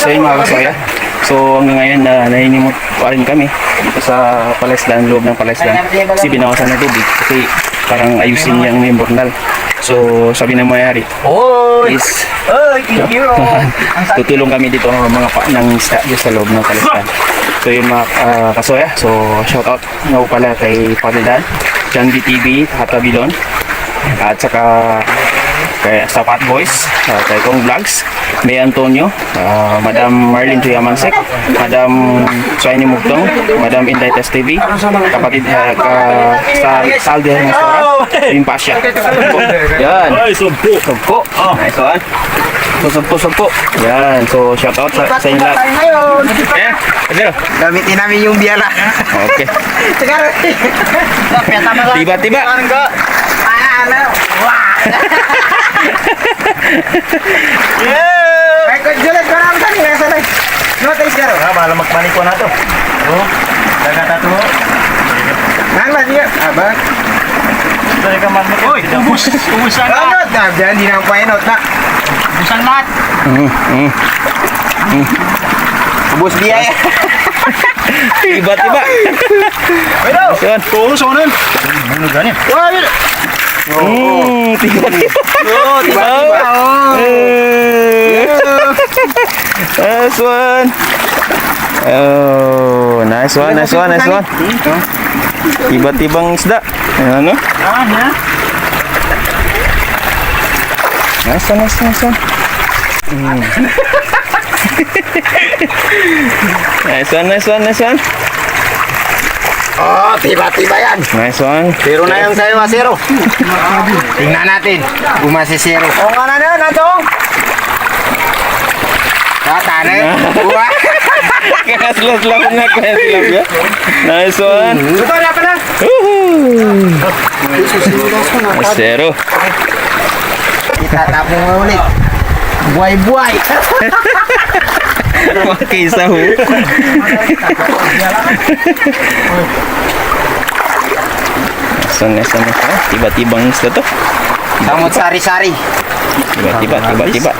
So yun mga kasoya. So hanggang ngayon na nahinimot pa rin kami dito sa palaislan, loob ng palaislan. Kasi binawasan ng tubig kasi parang ayusin niyang may burnal. So sabi ng mayari, Oy! is tutulong kami dito ng mga pa ng isda dito sa loob ng palaislan. So yung mga ah, kasoya, so shout out nga pala kay Padidan, John BTV, Hatabilon, at saka kay sa Fat Boys, uh, kay Kong Vlogs, May Antonio, ah, Madam Marlene Tuyamansek, Madam Suaini Mugtong, Madam Indaites TV, kapatid uh, ka, sa Salde Restaurant, yung Pasya. Yan. Ay, sumpo! Sugpo. Nice one. So, sugpo, sugpo. Yan. So, shout out sa, sa inyo lahat. Eh, zero. Gamitin namin yung biyala. Okay. Sigaro! Tiba, tiba. Ano? Wah! Yeah! Ay, konsulat ko naman kami. Nasa na. No, tayo sigaro. Ah, bahala magpaniko na to. Oh, dagat na to. Nang ba siya? Aba? Dari ka man mo. Uy, ubus. Ubus ang Ano? Dabi, hindi na ang painot na. Ubus ang lahat. Mm, mm. Ubus biyaya. Tiba, tiba. Pero! Yan. Oo, sonon. Ano yun! Mm, tiba, tiba. Oh, tiba-tiba. Oh. Nice one. Oh, nice one, nice one, nice one. Tiba-tibang isda. Ano? Ah, ya. Nice one, nice one, nice one. Mm. nice one, nice one, nice one. Oh, tiba-tiba yan. Nice one. Zero na yung sa'yo, zero. Tingnan natin. Gumasi zero. Oo nga na na, natong. Tata na yun. Buwa. Kaya slap slap na, kaya slap ya. Nice one. Ito na. Woohoo! Zero. Itatapong mo ulit. Buhay-buhay. Makisa ho. Nice one, nice one. Tiba-tibang isda to. Samot sari-sari. Tiba-tiba, tiba-tiba.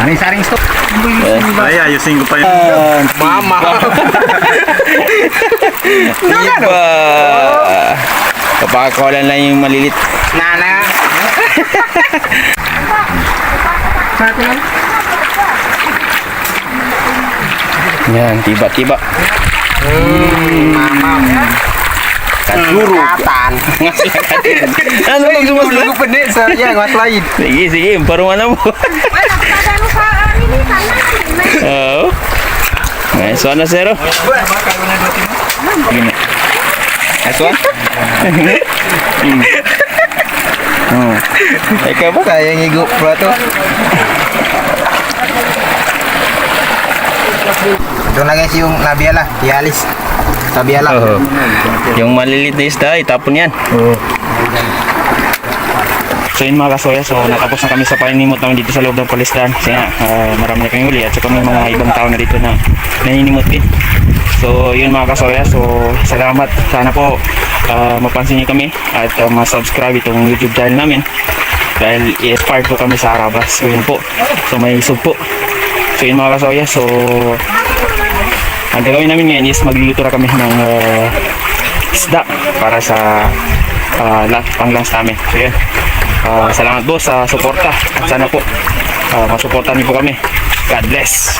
Sari-saring stop. Ay, ayusin ko pa yun. Ah, Mama. Tiba. Papakawalan lang yung malilit. Nana. Yan, tiba-tiba. Mama. Kaduro. Katan. Ano bang sumasla? Lupa din sa yan, mas lain. Sige, sige. Parang ano mo. Anak, kadano sa amin ni sana Oo. Nice one na zero. Sige na. Hmm. Ikaw ba? Sayang igo pula to. Ito na guys yung labiala, dialis. Labiala. Oo. Yung maliliit na isda, itapon yan. So yun mga kasoya, so natapos na kami sa paninimot namin dito sa loob ng palistan. Kasi nga, ah, marami na kami uli at saka may mga ibang tao na dito na naninimot din. So yun mga kasoya, so salamat. Sana po ah, mapansin niyo kami at uh, ma-subscribe itong YouTube channel namin. Dahil i-part po kami sa Arabas. So yun po. So may sub po. So yun mga kasoya, so ang gagawin namin ngayon is magluluto na kami ng ah, isda para sa uh, pang-lunch namin. So yan. Ah, salamat po sa suporta. At sana po uh, masuportahan niyo po kami. God bless.